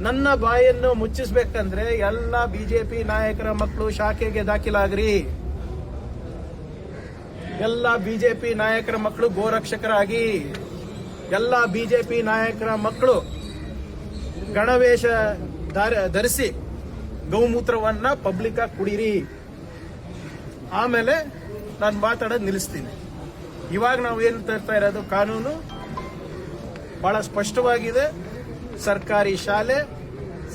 ನನ್ನ ಬಾಯನ್ನು ಮುಚ್ಚಿಸ್ಬೇಕಂದ್ರೆ ಎಲ್ಲ ಬಿಜೆಪಿ ನಾಯಕರ ಮಕ್ಕಳು ಶಾಖೆಗೆ ದಾಖಲಾಗ್ರಿ. ಎಲ್ಲ ಬಿಜೆಪಿ ನಾಯಕರ ಮಕ್ಕಳು ಗೋರಕ್ಷಕರಾಗಿ. ಎಲ್ಲ ಬಿಜೆಪಿ ನಾಯಕರ ಮಕ್ಕಳು ಗಣವೇಶ ಧಾರ- ಧರಿಸಿ ಗೌಮೂತ್ರವನ್ನ ಪಬ್ಲಿಕ್ ಆಗಿ ಕುಡೀರಿ. ಆಮೇಲೆ ನಾನು ಮಾತಾಡೋದು ನಿಲ್ಲಿಸ್ತೀನಿ. ಇವಾಗ ನಾವು ಏನು ತರ್ತಾ ಇರೋದು? ಕಾನೂನು ಬಹಳ ಸ್ಪಷ್ಟವಾಗಿದೆ. ಸರ್ಕಾರಿ ಶಾಲೆ,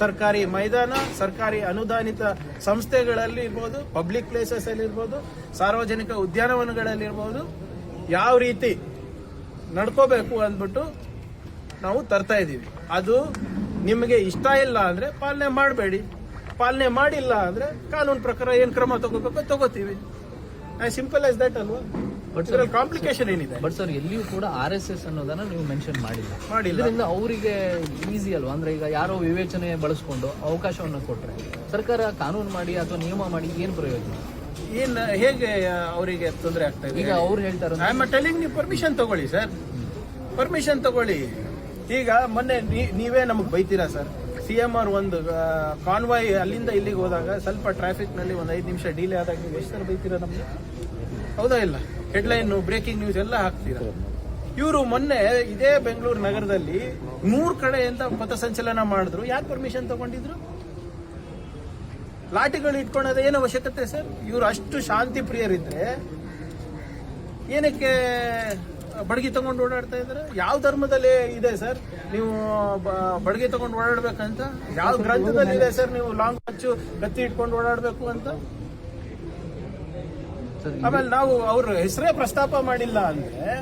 ಸರ್ಕಾರಿ ಮೈದಾನ, ಸರ್ಕಾರಿ ಅನುದಾನಿತ ಸಂಸ್ಥೆಗಳಲ್ಲಿ ಇರ್ಬೋದು ಪಬ್ಲಿಕ್ ಪ್ಲೇಸಸ್ ಅಲ್ಲಿ ಇರ್ಬೋದು, ಸಾರ್ವಜನಿಕ ಉದ್ಯಾನವನಗಳಲ್ಲಿ ಇರ್ಬೋದು ಯಾವ ರೀತಿ ನಡ್ಕೋಬೇಕು ಅಂದ್ಬಿಟ್ಟು ನಾವು ತರ್ತಾ ಇದ್ದೀವಿ. ಅದು ನಿಮಗೆ ಇಷ್ಟ ಇಲ್ಲ ಅಂದ್ರೆ ಪಾಲನೆ ಮಾಡಬೇಡಿ. ಪಾಲನೆ ಮಾಡಿಲ್ಲ ಅಂದ್ರೆ ಕಾನೂನು ಪ್ರಕಾರ ಏನ್ ಕ್ರಮ ತಗೋಬೇಕು, ತಗೋತೀವಿ. ಸಿಂಪಲ್ ಆಸ್ ದಟ್ ಅಲ್ವಾ? But ಸರ್ ಕಾಂಪ್ಲಿಕೇಶನ್ ಏನಿದೆ? ಬಟ್ ಸರ್ ಎಲ್ಲಿಯೂ ಕೂಡ ಆರ್ ಎಸ್ ಎಸ್ ಅನ್ನೋದನ್ನ ನೀವು ಮೆನ್ಷನ್ ಮಾಡಿಲ್ಲ. ಮಾಡಿಲ್ಲ. ಇದರಿಂದ ಅವರಿಗೆ ಈಸಿ ಅಲ್ವಾ? ಅಂದ್ರೆ ಈಗ ಯಾರೋ ವಿವೇಚನೆ ಬಳಸ್ಕೊಂಡು ಅವಕಾಶವನ್ನು ಕೊಟ್ಟರೆ ಸರ್ಕಾರ ಕಾನೂನು ಮಾಡಿ ಅಥವಾ ನಿಯಮ ಮಾಡಿ ಏನು ಪ್ರಯೋಜನ? ಏನ್ ಹೇಗೆ ಅವರಿಗೆ ತೊಂದರೆ ಆಗ್ತಾ ಇದೆ ಈಗ ಅವ್ರು ಹೇಳ್ತಾರೆ ಐ ಆಮ್ ಟೆಲಿಂಗ್ ನೀವು ಪರ್ಮಿಷನ್ ತಗೊಳ್ಳಿ ಸರ್ ಪರ್ಮಿಷನ್ ತಗೊಳ್ಳಿ. ಈಗ ಮೊನ್ನೆ ನೀವೇ ನಮಗೆ ಬೈತೀರಾ ಸರ್ ಸಿ ಎಂ ಆರ್ ಒಂದು ಕಾನ್ವಾಯ್ ಅಲ್ಲಿಂದ ಇಲ್ಲಿಗೆ ಹೋದಾಗ ಸ್ವಲ್ಪ ಟ್ರಾಫಿಕ್ನಲ್ಲಿ ಒಂದು ಐದು ನಿಮಿಷ ಡಿಲೇ ಆದಾಗ ನೀವು ಎಷ್ಟು ಸರ್ ಬೈತೀರಾ ನಮಗೆ? ಹೌದಾ ಇಲ್ಲ? ಹೆಡ್ಲೈನ್ ಬ್ರೇಕಿಂಗ್ ನ್ಯೂಸ್ ಎಲ್ಲ ಹಾಕ್ತೀರಾ? ಇವರು ಮೊನ್ನೆ ಇದೇ ಬೆಂಗಳೂರು ನಗರದಲ್ಲಿ ಮೂರ್ ಕಡೆಯಿಂದ ಪಥಸಂಚಲನ ಮಾಡಿದ್ರು. ಯಾಕೆ ಪರ್ಮಿಷನ್ ತಗೊಂಡಿದ್ರು? ಲಾಠಿಗಳು ಇಟ್ಕೊಳ್ಳೋದು ಏನು ಅವಶ್ಯಕತೆ ಸರ್? ಇವರು ಅಷ್ಟು ಶಾಂತಿ ಪ್ರಿಯರಿದ್ರೆ ಏನಕ್ಕೆ ಬಡಗಿ ತಗೊಂಡು ಓಡಾಡ್ತಾ ಇದ್ರೆ? ಯಾವ ಧರ್ಮದಲ್ಲಿ ಇದೆ ಸರ್? ನೀವು ಬಡಗಿ ತಗೊಂಡು ಓಡಾಡ್ಬೇಕಂತ? ಯಾವ ಗ್ರಂಥದಲ್ಲಿ ಇದೆ ಸರ್ ನೀವು ಲಾಂಗ್ ಹಚ್ಚು ಕತ್ತಿ ಇಟ್ಕೊಂಡು ಓಡಾಡ್ಬೇಕು ಅಂತ? ಆಮೇಲೆ ನಾವು ಅವ್ರ ಹೆಸರೇ ಪ್ರಸ್ತಾಪ ಮಾಡಿಲ್ಲ ಅಂದ್ರೆ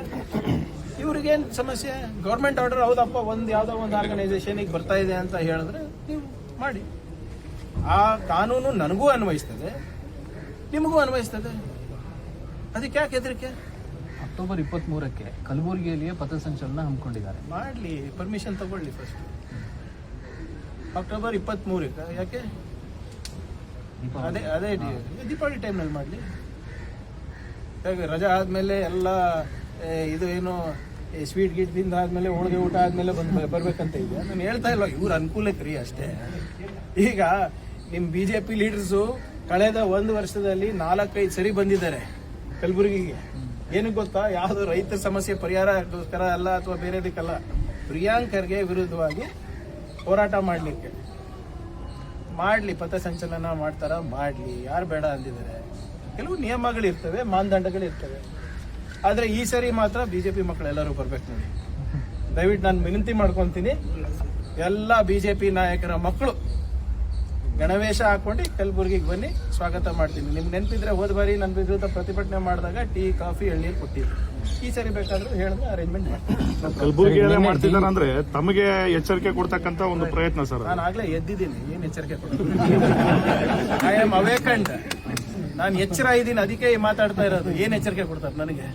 ಇವ್ರಿಗೇನ್ ಸಮಸ್ಯೆ? ಗೌರ್ಮೆಂಟ್ ಆರ್ಡರ್ ಹೌದಪ್ಪ ಒಂದ್ ಯಾವ್ದೋ ಒಂದು ಆರ್ಗನೈಸೇಷನ್ ಬರ್ತಾ ಇದೆ ಅಂತ ಹೇಳಿದ್ರೆ ನೀವು ಮಾಡಿ. ಆ ಕಾನೂನು ನನಗೂ ಅನ್ವಯಿಸ್ತದೆ ನಿಮಗೂ ಅನ್ವಯಿಸ್ತದೆ. ಅದಕ್ಕೆ ಯಾಕೆ ಹೆದರಿಕೆ? ಅಕ್ಟೋಬರ್ ಇಪ್ಪತ್ತ್ ಮೂರಕ್ಕೆ ಕಲಬುರಗಿಯಲ್ಲಿಯೇ ಪಥಸಂಚಲನ ಹಮ್ಮಿಕೊಂಡಿದ್ದಾರೆ. ಮಾಡಲಿ ಪರ್ಮಿಷನ್ ತಗೊಳ್ಳಿ ಫಸ್ಟ್ ಅಕ್ಟೋಬರ್ ಇಪ್ಪತ್ತ್ ಮೂರಕ್ಕೆ ಯಾಕೆ ಅದೇ ಅದೇ ದೀಪಾವಳಿ ಟೈಮ್ನಲ್ಲಿ ಮಾಡಲಿ. ಹೇಗೆ ರಜಾ ಆದಮೇಲೆ ಎಲ್ಲ ಇದು ಏನು ಸ್ವೀಟ್ ಗೀಟ್ ತಿಂದ ಆದ್ಮೇಲೆ ಹೋಳಿಗೆ ಊಟ ಆದಮೇಲೆ ಬಂದು ಬರಬೇಕಂತ ಇದೆ ನಾನು ಹೇಳ್ತಾ ಇಲ್ಲ ಇವ್ರ ಅನುಕೂಲಕ್ಕೆ ರೀ ಅಷ್ಟೇ. ಈಗ ನಿಮ್ಮ ಬಿ ಜೆ ಪಿ ಲೀಡರ್ಸು ಕಳೆದ ಒಂದು ವರ್ಷದಲ್ಲಿ ನಾಲ್ಕೈದು ಸರಿ ಬಂದಿದ್ದಾರೆ ಕಲಬುರಗಿಗೆ. ಏನಕ್ಕೆ ಗೊತ್ತಾ? ಯಾವುದು ರೈತರ ಸಮಸ್ಯೆ, ಪರಿಹಾರಕ್ಕೋಸ್ಕರ ಅಲ್ಲ ಅಥವಾ ಬೇರೆದಕ್ಕಲ್ಲ ಪ್ರಿಯಾಂಕರ್ಗೆ ವಿರುದ್ಧವಾಗಿ ಹೋರಾಟ ಮಾಡಲಿಕ್ಕೆ. ಮಾಡ್ಲಿ, ಪಥಸಂಚಲನ ಮಾಡ್ತಾರ? ಮಾಡಲಿ. ಯಾರು ಬೇಡ ಅಂದಿದ್ದಾರೆ? ಕೆಲವು ನಿಯಮಗಳಿರ್ತವೆ ಮಾನದಂಡಗಳಿರ್ತವೆ. ಆದರೆ ಈ ಸರಿ ಮಾತ್ರ ಬಿಜೆಪಿ ಮಕ್ಕಳೆಲ್ಲರೂ ಬರ್ಬೇಕು ನೋಡಿ. ದಯವಿಟ್ಟು ನಾನು ವಿನಂತಿ ಮಾಡ್ಕೊಂತೀನಿ. ಎಲ್ಲ ಬಿಜೆಪಿ ನಾಯಕರ ಮಕ್ಕಳು ಗಣವೇಶ ಹಾಕೊಂಡು ಕಲಬುರ್ಗಿಗೆ ಬನ್ನಿ. ಸ್ವಾಗತ ಮಾಡ್ತೀನಿ. ನಿಮ್ಗೆ ನೆನಪಿದ್ರೆ ಹೋದ ಬಾರಿ ನನ್ನ ವಿರುದ್ಧ ಪ್ರತಿಭಟನೆ ಮಾಡಿದಾಗ ಟೀ ಕಾಫಿ ಎಳ್ನೀರು ಕೊಟ್ಟಿದ್ರು. ಈ ಸರಿ ಬೇಕಾದ್ರೂ ಹೇಳಿದ್ರೆ ಅರೇಂಜ್ಮೆಂಟ್ ಮಾಡ್ತೀನಿ. ಮಾಡ್ತಿದ್ದಾರೆ ಅಂದ್ರೆ ತಮಗೆ ಎಚ್ಚರಿಕೆ ಕೊಡ್ತಕ್ಕಂತ ಒಂದು ಪ್ರಯತ್ನ ಸರ್ ನಾನು ಆಗ್ಲೇ ಎದ್ದಿದ್ದೀನಿ ಏನ್ ಎಚ್ಚರಿಕೆ ಕೊಡ್ತೀನಿ ಐ ಆಮ್ ಅವೇಕಂಡ್ ನಾನು ಎಚ್ಚರ ಇದ್ದೀನಿ, ಅದಕ್ಕೆ ಮಾತಾಡ್ತಾ ಇರೋದು. ಏನ್ ಎಚ್ಚರಿಕೆ ಕೊಡ್ತಾರೆ ನನಗೆ?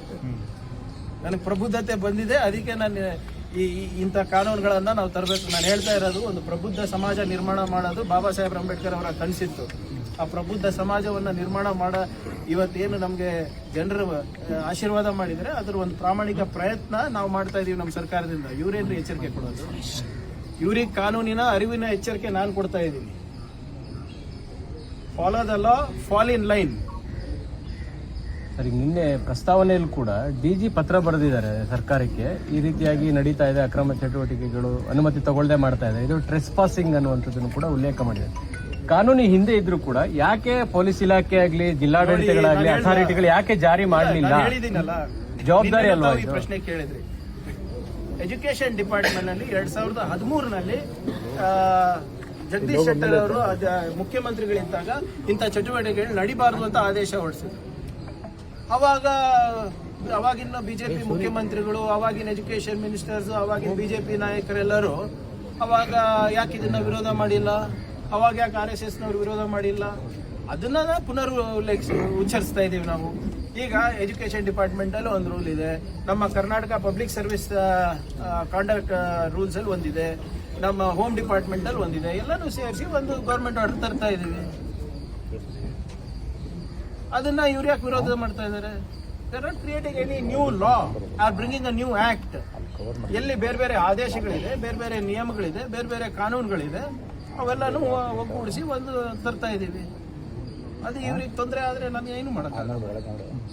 ನನಗೆ ಪ್ರಬುದ್ಧತೆ ಬಂದಿದೆ, ಅದಕ್ಕೆ ನಾನು ಈ- ಇಂಥ ಕಾನೂನುಗಳನ್ನ ನಾವು ತರಬೇಕು. ನಾನು ಹೇಳ್ತಾ ಇರೋದು, ಒಂದು ಪ್ರಬುದ್ಧ ಸಮಾಜ ನಿರ್ಮಾಣ ಮಾಡೋದು ಬಾಬಾ ಸಾಹೇಬ್ ಅಂಬೇಡ್ಕರ್ ಅವರ ಕನಸಿತ್ತು. ಆ ಪ್ರಬುದ್ಧ ಸಮಾಜವನ್ನ ನಿರ್ಮಾಣ ಮಾಡ, ಇವತ್ತೇನು ನಮಗೆ ಜನರು ಆಶೀರ್ವಾದ ಮಾಡಿದರೆ ಅದ್ರ ಒಂದು ಪ್ರಾಮಾಣಿಕ ಪ್ರಯತ್ನ ನಾವು ಮಾಡ್ತಾ ಇದೀವಿ ನಮ್ಮ ಸರ್ಕಾರದಿಂದ. ಇವರೇನು ಎಚ್ಚರಿಕೆ ಕೊಡೋದು? ಇವ್ರಿಗೆ ಕಾನೂನಿನ, ಅರಿವಿನ ಎಚ್ಚರಿಕೆ ನಾನು ಕೊಡ್ತಾ ಇದ್ದೀನಿ follow the law fall in line sir ಈಗ ನಿನ್ನೆ ಪ್ರಸ್ತಾವನೆಯಲ್ಲಿ ಕೂಡ ಡಿಜಿ ಪತ್ರ ಬರೆದಿದ್ದಾರೆ ಸರ್ಕಾರಕ್ಕೆ. ಈ ರೀತಿಯಾಗಿ ನಡೀತಾ ಇದೆ ಅಕ್ರಮ ಚಟುವಟಿಕೆಗಳು ಅನುಮತಿ ತಗೊಳ್ಳದೆ ಮಾಡ್ತಾ ಇದೆ. ಇದು ಟ್ರೆಸ್ ಪಾಸಿಂಗ್ ಅನ್ನುವಂಥದ್ದನ್ನು ಕೂಡ ಉಲ್ಲೇಖ ಮಾಡಿದೆ. ಕಾನೂನು ಹಿಂದೆ ಇದ್ರೂ ಕೂಡ ಯಾಕೆ ಪೊಲೀಸ್ ಇಲಾಖೆ ಆಗಲಿ ಜಿಲ್ಲಾಡಳಿತಗಳಾಗಲಿ ಅಥಾರಿಟಿಗಳು ಯಾಕೆ ಜಾರಿ ಮಾಡಲಿಲ್ಲ? ಜವಾಬ್ದಾರಿ ಅಲ್ವಾ ಪ್ರಶ್ನೆ ಕೇಳಿದ್ರಿ. ಎಜುಕೇಶನ್ ಡಿಪಾರ್ಟ್ಮೆಂಟ್ನಲ್ಲಿ ಎರಡ್ ಸಾವಿರದ ಹದಿಮೂರನಲ್ಲಿ ಜಗದೀಶ್ ಶೆಟ್ಟರ್ ಅವರು ಮುಖ್ಯಮಂತ್ರಿಗಳಿದ್ದಾಗ ಇಂಥ ಚಟುವಟಿಕೆಗಳು ನಡಿಬಾರದು ಅಂತ ಆದೇಶ ಹೊರಡಿಸಿದ್ರು. ಅವಾಗ ಅವಾಗಿನ ಬಿಜೆಪಿ ಮುಖ್ಯಮಂತ್ರಿಗಳು ಅವಾಗಿನ ಎಜುಕೇಶನ್ ಮಿನಿಸ್ಟರ್ಸ್ ಅವಾಗಿನ ಬಿಜೆಪಿ ನಾಯಕರೆಲ್ಲರೂ ಅವಾಗ ಯಾಕೆ ಇದನ್ನ ವಿರೋಧ ಮಾಡಿಲ್ಲ? ಅವಾಗ ಯಾಕೆ ಆರ್ ಎಸ್ ಎಸ್ ನವರು ವಿರೋಧ ಮಾಡಿಲ್ಲ? ಅದನ್ನ ಪುನರ್ ಉಲ್ಲೇಖಿಸಿ ಉಚ್ಚರಿಸ್ತಾ ಇದ್ದೀವಿ ನಾವು. ಈಗ ಎಜುಕೇಶನ್ ಡಿಪಾರ್ಟ್ಮೆಂಟ್ ಅಲ್ಲಿ ಒಂದು ರೂಲ್ ಇದೆ. ನಮ್ಮ Karnataka public service conduct rules ಅಲ್ಲಿ ಒಂದಿದೆ. ನಮ್ಮ ಹೋಮ್ ಡಿಪಾರ್ಟ್ಮೆಂಟ್ ಅಲ್ಲಿ ಒಂದಿದೆ. ಎಲ್ಲನೂ ಸೇರಿಸಿ ಒಂದು ಗೌರ್ಮೆಂಟ್ ಆರ್ಡರ್ ತರ್ತಾ ಇದೀವಿ ಅದನ್ನ ಇವ್ರು ಯಾಕೆ ವಿರೋಧ ಮಾಡ್ತಾ ಇದ್ದಾರೆ? They are not creating any new law or bringing a new act ಎಲ್ಲಿ ಬೇರೆ ಬೇರೆ ಆದೇಶಗಳಿದೆ, ಬೇರೆ ಬೇರೆ ನಿಯಮಗಳಿದೆ, ಬೇರೆ ಬೇರೆ ಕಾನೂನುಗಳಿದೆ, ಅವೆಲ್ಲನೂ ಒಗ್ಗೂಡಿಸಿ ಒಂದು ತರ್ತಾ ಇದ್ದೀವಿ. ಅದು ಇವ್ರಿಗೆ ತೊಂದರೆ ಆದರೆ ನಾನು ಏನು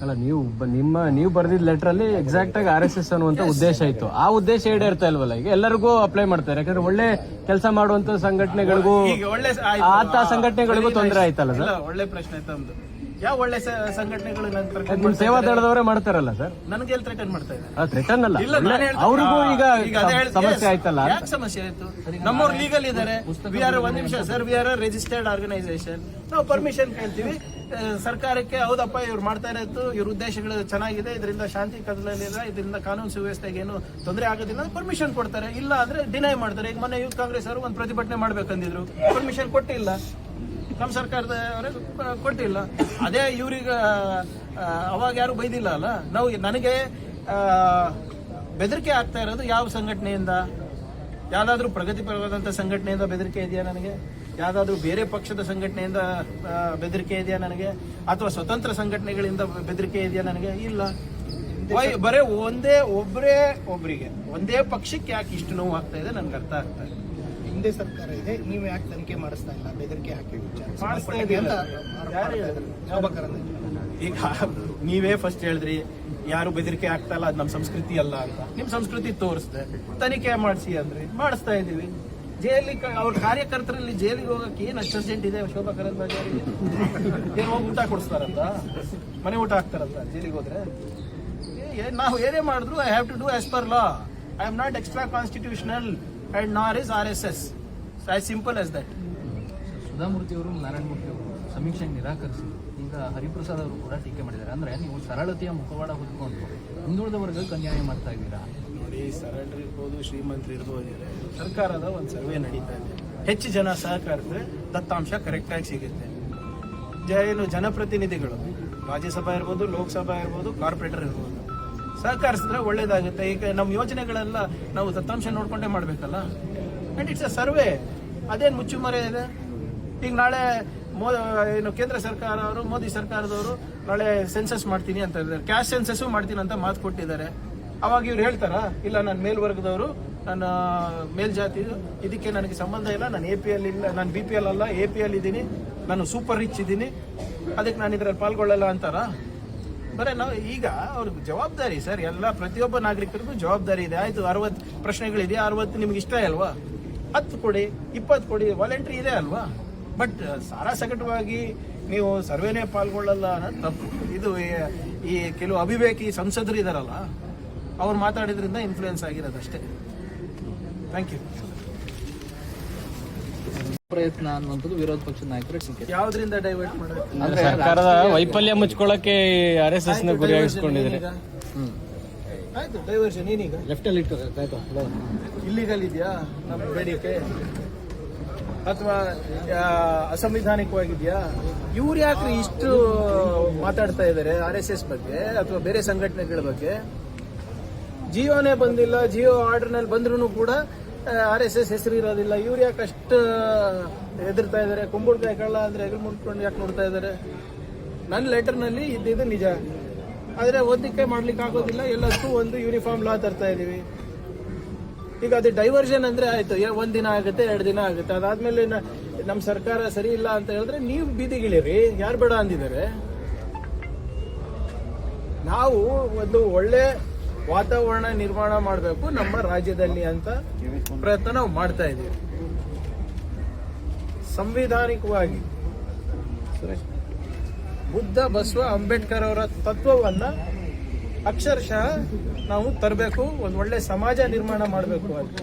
ಅಲ್ಲ ನೀವು ಬ- ನಿಮ್ಮ ನೀವು ಬರೆದಿದ್ದ ಲೆಟರ್ ಅಲ್ಲಿ ಎಕ್ಸಾಕ್ಟ್ ಆಗಿ ಆರ್ ಎಸ್ ಎಸ್ ಅನ್ನುವಂತ ಉದ್ದೇಶ ಇತ್ತು. ಆ ಉದ್ದೇಶ ಈಡೇರ್ತಾ ಇಲ್ವಲ್ಲ? ಈಗ ಎಲ್ಲರಿಗೂ ಅಪ್ಲೈ ಮಾಡ್ತಾರೆ. ಯಾಕಂದ್ರೆ ಒಳ್ಳೆ ಕೆಲಸ ಮಾಡುವಂತ ಸಂಘಟನೆಗಳಿಗೂ ಈಗ ಒಳ್ಳೆ ಆಯ್ತು. ಆತ ಸಂಘಟನೆಗಳಿಗೂ ತೊಂದರೆ ಆಯ್ತಲ್ಲ ಸರ್? ಇಲ್ಲ ಒಳ್ಳೆ ಪ್ರಶ್ನೆ ತಮ್ಮದು ಯಾವ ಒಳ್ಳೆ ಸಂಘಟನೆಗಳು ನನ್ನ ಸೇವಾ ದಳದವರೇ ಮಾಡ್ತಾರಲ್ಲ ಸರ್? ನನಗೆ ಎಲ್ಲಿ ಥ್ರೆಟನ್ ಮಾಡ್ತಾ ಇದ್ದಾರೆ. ಥ್ರೆಟನ್ ಅಲ್ಲ. ಇಲ್ಲ, ನಾನ್ ಹೇಳ್ತೀನಿ. ಅವ್ರಿಗೂ ಈಗ ಈಗ ಅದೇ ಹೇಳ್ತೀನಿ. ಸಮಸ್ಯೆ ಆಯ್ತಲ್ಲ? ಯಾಕೆ ಸಮಸ್ಯೆ ಆಯ್ತು? ನಮ್ಮವ್ರು ಲೀಗಲ್ ಇದ್ದಾರೆ ವಿ ಆರ್ ಒಂದ್ ನಿಮಿಷ sir we are registered organisation ನಾವು ಪರ್ಮಿಷನ್ ಕೇಳ್ತೀವಿ. ಆ, ಸರ್ಕಾರಕ್ಕೆ ಹೌದಪ್ಪ ಇವ್ರು ಮಾಡ್ತಾ ಇರೋದು. ಇವ್ರ ಉದ್ದೇಶಗಳು ಚೆನ್ನಾಗಿದೆ. ಇದರಿಂದ ಶಾಂತಿ ಕದಲಿಲ್ಲ ಇದರಿಂದ ಕಾನೂನು ಸುವ್ಯವಸ್ಥೆಗೆ ಏನು ತೊಂದರೆ ಆಗೋದಿಲ್ಲ. ಪರ್ಮಿಷನ್ ಕೊಡ್ತಾರೆ. ಇಲ್ಲ ಅಂದ್ರೆ ಡಿನೈ ಮಾಡ್ತಾರೆ. ಈಗ ಮೊನ್ನೆ ಯೂತ್ ಕಾಂಗ್ರೆಸ್ ಅವರು ಒಂದು ಪ್ರತಿಭಟನೆ ಮಾಡ್ಬೇಕಂದಿದ್ರು. ಪರ್ಮಿಷನ್ ಕೊಟ್ಟಿಲ್ಲ. ನಮ್ಮ ಸರ್ಕಾರದವರೇ ಕೊಟ್ಟಿಲ್ಲ. ಅದೇ ಇವ್ರಿಗೆ ಅವಾಗ ಯಾರು ಬೈದಿಲ್ಲ ಅಲ್ಲ? ನಾವು ನನಗೆ ಬೆದರಿಕೆ ಆಗ್ತಾ ಇರೋದು ಯಾವ ಸಂಘಟನೆಯಿಂದ? ಯಾವುದಾದ್ರೂ ಪ್ರಗತಿಪರವಾದಂಥ ಸಂಘಟನೆಯಿಂದ ಬೆದರಿಕೆ ಇದೆಯಾ ನನಗೆ? ಯಾವುದಾದ್ರೂ ಬೇರೆ ಪಕ್ಷದ ಸಂಘಟನೆಯಿಂದ ಬೆದರಿಕೆ ಇದೆಯಾ ನನಗೆ? ಅಥವಾ ಸ್ವತಂತ್ರ ಸಂಘಟನೆಗಳಿಂದ ಬೆದರಿಕೆ ಇದೆಯಾ ನನಗೆ? ಇಲ್ಲ. ಬರೇ ಒಂದೇ ಒಬ್ಬರೇ ಒಬ್ಬರಿಗೆ ಒಂದೇ ಪಕ್ಷಕ್ಕೆ ಯಾಕೆ ಇಷ್ಟು ನೋವು ಆಗ್ತಾ ಇದೆ? ನನ್ಗೆ ಅರ್ಥ ಆಗ್ತಾ ಇದೆ ಹಿಂದೆ ಸರ್ಕಾರ ಇದೆ ನೀವು ಯಾಕೆ ತನಿಖೆ ಮಾಡಿಸ್ತಾ ಇಲ್ಲ? ಬೆದರಿಕೆ ಹಾಕಿ ವಿಚಾರ. ಮಾಡಿಸ್ತಾ? ಶೋಭಾ ಕರಂದ್ಲಾಜೆ. ಈಗ ನೀವೇ ಫಸ್ಟ್ ಹೇಳಿದ್ರಿ ಯಾರು ಬೆದರಿಕೆ ಆಗ್ತಾ ಇಲ್ಲ ಅದು ನಮ್ಮ ಸಂಸ್ಕೃತಿ ಅಲ್ಲ ಅಂತ. ನಿಮ್ ಸಂಸ್ಕೃತಿ ತೋರಿಸ್ದೆ. ತನಿಖೆ ಮಾಡಿಸಿ ಅಂದ್ರೆ. ಮಾಡಿಸ್ತಾ ಇದೀವಿ ಜೈಲಿ ಅವ್ರ ಕಾರ್ಯಕರ್ತರಲ್ಲಿ ಜೈಲಿಗೆ ಹೋಗಕ್ಕೆ ಏನ್ ಅಷ್ಟು ಅರ್ಜೆಂಟ್ ಇದೆ ಶೋಭಾ ಕರಂದ್ಲಾಜೆ ಏನ್ ಹೋಗಿ ಊಟ ಕೊಡಿಸ್ತಾರಂತ? ಮನೆ ಊಟ ಹಾಕ್ತಾರಂತ ಜೈಲಿಗೆ ಹೋದ್ರೆ? ಏ- ಏ- ನಾವು ಏನೇ ಮಾಡಿದ್ರು I have to do as per law I am not extra constitutional and nor is R S S as simple as that Sudha Murty ಅವರು ನಾರಾಯಣ ಮೂರ್ತಿ ಅವರು ಸಮೀಕ್ಷೆ ನಿರಾಕರಿಸಿ ಈಗ ಹರಿಪ್ರಸಾದ್ ಅವರು ಕೂಡ ಟೀಕೆ ಮಾಡಿದ್ದಾರೆ. ಅಂದ್ರೆ ನೀವು ಸರಳತೆಯ ಮುಖವಾಡ ಹೊತ್ಕೊಂಡು ಹಿಂದುಳಿದ ವರ್ಗಕ್ಕೆ ಅನ್ಯಾಯ ಮಾಡ್ತಾ ಇದ್ದೀರಾ? ನೋಡಿ ಸರಳರು ಇರ್ಬೋದು ಶ್ರೀಮಂತರು ಇರ್ಬೋದು ಇದೆ. ಸರ್ಕಾರದ ಒಂದು ಸರ್ವೆ ನಡೀತಾ ಇದೆ. ಹೆಚ್ಚು ಜನ ಸಹಕರಿಸಿದ್ರೆ ದತ್ತಾಂಶ ಕರೆಕ್ಟಾಗಿ ಸಿಗುತ್ತೆ. ಜ ಏನು ಜನಪ್ರತಿನಿಧಿಗಳು ರಾಜ್ಯಸಭಾ ಇರ್ಬೋದು ಲೋಕಸಭಾ ಇರ್ಬೋದು ಕಾರ್ಪೊರೇಟರ್ ಇರ್ಬೋದು. ಸಹಕರಿಸಿದ್ರೆ ಒಳ್ಳೇದಾಗುತ್ತೆ. ಈಗ ನಮ್ಮ ಯೋಜನೆಗಳೆಲ್ಲ ನಾವು ದತ್ತಾಂಶ ನೋಡ್ಕೊಂಡೇ ಮಾಡಬೇಕಲ್ಲ? ಆ್ಯಂಡ್ ಇಟ್ಸ್ ಅ ಸರ್ವೆ ಅದೇನು ಮುಚ್ಚುಮರೆ ಇದೆ? ಈಗ ನಾಳೆ ಮೋ, ಏನು ಕೇಂದ್ರ ಸರ್ಕಾರ ಅವರು, ಮೋದಿ ಸರ್ಕಾರದವರು ನಾಳೆ ಸೆನ್ಸಸ್ ಮಾಡ್ತೀನಿ ಅಂತ ಹೇಳಿದ್ದಾರೆ. ಕ್ಯಾಶ್ ಸೆನ್ಸಸ್ಸು ಮಾಡ್ತೀನಿ ಅಂತ ಮಾತು ಕೊಟ್ಟಿದ್ದಾರೆ. ಅವಾಗ ಇವ್ರು ಹೇಳ್ತಾರಾ? ಇಲ್ಲ, ನಾನು ಮೇಲ್ವರ್ಗದವರು ನನ್ನ ಮೇಲ್ಜಾತಿ ಇದಕ್ಕೆ ನನಗೆ ಸಂಬಂಧ ಇಲ್ಲ. ನಾನು ಎ ಪಿ ಎಲ್ ಇಲ್ಲ, ನಾನು ಬಿ ಪಿ ಎಲ್ ಅಲ್ಲ ಎ ಪಿ ಎಲ್ ಇದ್ದೀನಿ. ನಾನು ಸೂಪರ್ ರಿಚ್ ಇದ್ದೀನಿ. ಅದಕ್ಕೆ ನಾನು ಇದರಲ್ಲಿ ಪಾಲ್ಗೊಳ್ಳಲ್ಲ ಅಂತಾರ? ಬರೀ, ನಾವು ಈಗ ಅವ್ರಿಗೆ ಜವಾಬ್ದಾರಿ ಸರ್, ಎಲ್ಲ ಪ್ರತಿಯೊಬ್ಬ ನಾಗರಿಕರಿಗೂ ಜವಾಬ್ದಾರಿ ಇದೆ. ಆಯ್ತು, ಅರವತ್ತು ಪ್ರಶ್ನೆಗಳಿದೆ ಅರವತ್ತು ನಿಮ್ಗೆ ಇಷ್ಟ ಅಲ್ವಾ? ಹತ್ತು ಕೊಡಿ, ಇಪ್ಪತ್ತು ಕೊಡಿ ವಾಲಂಟ್ರಿ ಇದೆ ಅಲ್ವಾ? ಬಟ್ ಸಾರಾಸಗಟವಾಗಿ ನೀವು ಸರ್ವೇನೇ ಪಾಲ್ಗೊಳ್ಳಲ್ಲ ಅನ್ನೋದು ತಪ್ಪು. ಇದು ಈ- ಕೆಲವು ಅಭಿವೇಕಿ ಸಂಸದರು ಇದಾರಲ್ಲ, ಅವ್ರು ಮಾತಾಡಿದ್ರಿಂದ ಇನ್ಫ್ಲೂಯೆನ್ಸ್ ಆಗಿರೋದಷ್ಟೇ. ಥ್ಯಾಂಕ್ ಯು ಪ್ರಯತ್ನ ಅನ್ನುವಂಥದ್ದು ವಿರೋಧ ಪಕ್ಷದ ನಾಯಕರ ಟೀಕೆ ಯಾವ್ದ್ರಿಂದ ಡೈವರ್ಟ್ ಮಾಡೋದು ಅಂದ್ರೆ ಸರ್ಕಾರದ ವೈಫಲ್ಯ ಮುಚ್ಕೊಳ್ಳಕ್ಕೆ ಆರ್ ಎಸ್ ಎಸ್ನ ಗುರಿಯಾಗಿಸ್ಕೊಂಡಿದ್ದಾರೆ ಆಯ್ತು ಡೈವರ್ಷನ್ ಏನೀಗ ಲೆಫ್ಟ್ ಅಲ್ಲಿ ಇಲ್ಲಿಗಲ್ ಇದೆಯಾ? ನಮ್ಮ ಬೇಡಿಕೆ. ಅಥವಾ ಅಸಂವಿಧಾನಿಕವಾಗಿದೆಯಾ? ಇವ್ರು ಯಾಕ್ರಿ ಇಷ್ಟು ಮಾತಾಡ್ತಾ ಇದ್ದಾರೆ ಆರ್ ಎಸ್ ಎಸ್ ಬಗ್ಗೆ ಅಥವಾ ಬೇರೆ ಸಂಘಟನೆಗಳ ಬಗ್ಗೆ? ಜಿಯೋನೇ ಬಂದಿಲ್ಲ ಜಿಯೋ ಆರ್ಡರ್ನಲ್ಲಿ ಬಂದ್ರೂ ಕೂಡ ಆರ್ ಎಸ್ ಎಸ್ ಹೆಸರು ಇರೋದಿಲ್ಲ. ಇವ್ರು ಯಾಕೆ ಅಷ್ಟು ಹೆದರ್ತಾ ಇದ್ದಾರೆ ಕುಂಬಳಕಾಯಿ ಕಳ್ಳ ಅಂದ್ರೆ ಹೆಗಲು ಮುಟ್ಕೊಂಡು ಯಾಕೆ ನೋಡ್ತಾ ಇದ್ದಾರೆ ನನ್ನ ಲೆಟರ್ನಲ್ಲಿ ಇದ್ದಿದ್ದು ನಿಜ. ಆದರೆ ಓದಲಿಕ್ಕೆ ಮಾಡ್ಲಿಕ್ಕೆ ಆಗೋದಿಲ್ಲ. ಎಲ್ಲದಕ್ಕೂ ಒಂದು ಯೂನಿಫಾರ್ಮ್ ಲಾ ತರ್ತಾ ಇದ್ದೀವಿ ಈಗ ಅದು ಡೈವರ್ಷನ್ ಅಂದ್ರೆ ಆಯ್ತು. ಒಂದು ದಿನ ಆಗುತ್ತೆ, ಎರಡು ದಿನ ಆಗುತ್ತೆ. ಅದಾದಮೇಲೆ ನಮ್ಮ ಸರ್ಕಾರ ಸರಿ ಇಲ್ಲ ಅಂತ ಹೇಳಿದ್ರೆ ನೀವು ಬೀದಿಗಿಳಿರಿ. ಯಾರು ಬೇಡ ಅಂದಿದ್ದಾರೆ. ನಾವು ಒಂದು ಒಳ್ಳೆ ವಾತಾವರಣ ನಿರ್ಮಾಣ ಮಾಡಬೇಕು ನಮ್ಮ ರಾಜ್ಯದಲ್ಲಿ ಅಂತ ಪ್ರಯತ್ನ ನಾವು ಮಾಡ್ತಾ ಇದ್ದೀವಿ. ಸಂವಿಧಾನಿಕವಾಗಿ ಬುದ್ಧ ಬಸವ ಅಂಬೇಡ್ಕರ್ ಅವರ ತತ್ವವನ್ನ ಅಕ್ಷರಶಃ ನಾವು ತರಬೇಕು ಒಂದು ಒಳ್ಳೆ ಸಮಾಜ ನಿರ್ಮಾಣ ಮಾಡಬೇಕು ಅಂತ.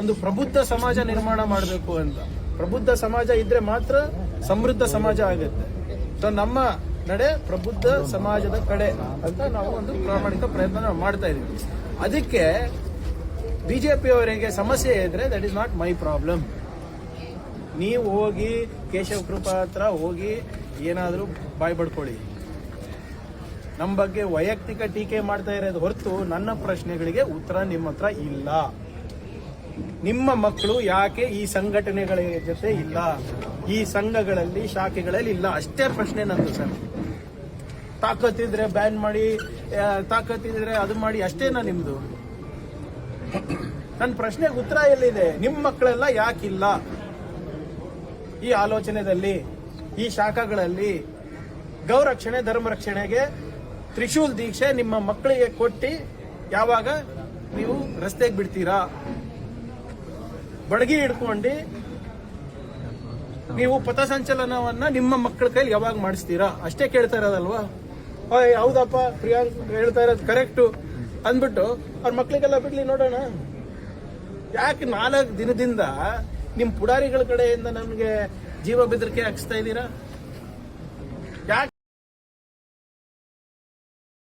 ಒಂದು ಪ್ರಬುದ್ಧ ಸಮಾಜ ನಿರ್ಮಾಣ ಮಾಡಬೇಕು ಅಂತ. ಪ್ರಬುದ್ಧ ಸಮಾಜ ಇದ್ರೆ ಮಾತ್ರ ಸಮೃದ್ಧ ಸಮಾಜ ಆಗುತ್ತೆ. ಸೊ ನಮ್ಮ ನಡೆ ಪ್ರಬುದ್ಧ ಸಮಾಜದ ಕಡೆ ಅಂತ ನಾವು ಒಂದು ಪ್ರಾಮಾಣಿಕ ಪ್ರಯತ್ನ ಮಾಡ್ತಾ ಇದೀವಿ ಅದಕ್ಕೆ ಬಿಜೆಪಿ ಅವರಿಗೆ ಸಮಸ್ಯೆ ಇದ್ರೆ that is not my problem ನೀವು ಹೋಗಿ ಕೇಶವ ಕೃಪಾ ಹತ್ರ ಹೋಗಿ ಏನಾದರೂ ಬಾಯ್ ಬಡ್ಕೊಳ್ಳಿ ನಮ್ಮ ಬಗ್ಗೆ ವೈಯಕ್ತಿಕ ಟೀಕೆ ಮಾಡ್ತಾ ಇರೋದು ಹೊರತು ನನ್ನ ಪ್ರಶ್ನೆಗಳಿಗೆ ಉತ್ತರ ನಿಮ್ಮ ಹತ್ರ ಇಲ್ಲ. ನಿಮ್ಮ ಮಕ್ಕಳು ಯಾಕೆ ಈ ಸಂಘಟನೆಗಳ ಜೊತೆ ಇಲ್ಲ? ಈ ಸಂಘಗಳಲ್ಲಿ, ಶಾಖೆಗಳಲ್ಲಿ ಇಲ್ಲ. ಅಷ್ಟೇ ಪ್ರಶ್ನೆ ನಂದು ಸರ್. ತಾಕತ್ತಿದ್ರೆ ಬ್ಯಾನ್ ಮಾಡಿ ತಾಕತ್ ತಾಕತ್ತಿದ್ರೆ ಅದು ಮಾಡಿ ಅಷ್ಟೇನಾ ನಿಮ್ದು? ನನ್ನ ಪ್ರಶ್ನೆಗೆ ಉತ್ತರ ಎಲ್ಲಿದೆ? ನಿಮ್ಮ ಮಕ್ಕಳೆಲ್ಲ ಯಾಕಿಲ್ಲ? ಈ ಆಲೋಚನೆಯಲ್ಲಿ ಈ ಶಾಖಗಳಲ್ಲಿ ಗೌರಕ್ಷಣೆ ಧರ್ಮ ರಕ್ಷಣೆಗೆ ತ್ರಿಶೂಲ್ ದೀಕ್ಷೆ ನಿಮ್ಮ ಮಕ್ಕಳಿಗೆ ಕೊಟ್ಟು ಯಾವಾಗ ನೀವು ರಸ್ತೆಗೆ ಬಿಡ್ತೀರಾ? ಬಡಗಿ ಹಿಡ್ಕೊಂಡು ನೀವು ಪಥಸಂಚಲನವನ್ನ ನಿಮ್ಮ ಮಕ್ಕಳ ಕೈಲಿ ಯಾವಾಗ ಮಾಡಿಸ್ತೀರಾ? ಅಷ್ಟೇ ಕೇಳ್ತಾ ಇರೋದಲ್ವಾ? ಹೌದಪ್ಪ, ಪ್ರಿಯಾಂಕ್ ಹೇಳ್ತಾ ಇರೋದು ಕರೆಕ್ಟು ಅಂದ್ಬಿಟ್ಟು ಅವ್ರ ಮಕ್ಳಿಗೆಲ್ಲ ಬಿಡ್ಲಿ ನೋಡೋಣ. ಯಾಕೆ ನಾಲ್ಕು ದಿನದಿಂದ ನಿಮ್ಮ ಪುಡಾರಿಗಳ ಕಡೆಯಿಂದ ನಮಗೆ ಜೀವ ಬೆದರಿಕೆ ಹಾಕಿಸ್ತಾ ಇದ್ದೀರಾ?